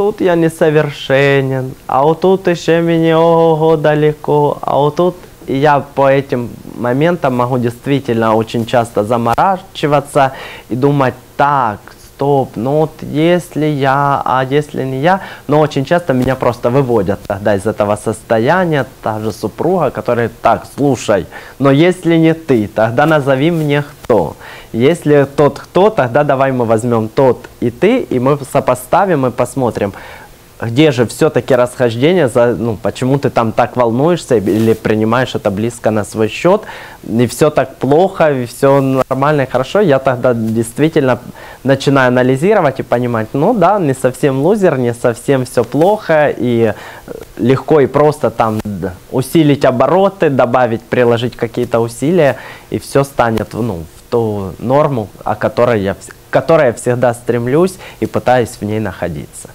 тут я несовершенен, а вот тут еще мне ого далеко, а вот тут я по этим моментам могу действительно очень часто заморачиваться и думать, так, стоп, ну вот если я, а если не я, но очень часто меня просто выводят тогда из этого состояния, та же супруга, которая, так, слушай, но если не ты, тогда назови мне кто. Если тот кто, тогда давай мы возьмем тот и ты, и мы сопоставим и посмотрим, где же все-таки расхождение, за, ну, почему ты там так волнуешься или принимаешь это близко на свой счет, и все так плохо, и все нормально и хорошо, я тогда действительно начинаю анализировать и понимать, ну да, не совсем лузер, не совсем все плохо, и легко и просто там усилить обороты, добавить, приложить какие-то усилия, и все станет ну, в ту норму, о которой я, к которой я всегда стремлюсь и пытаюсь в ней находиться.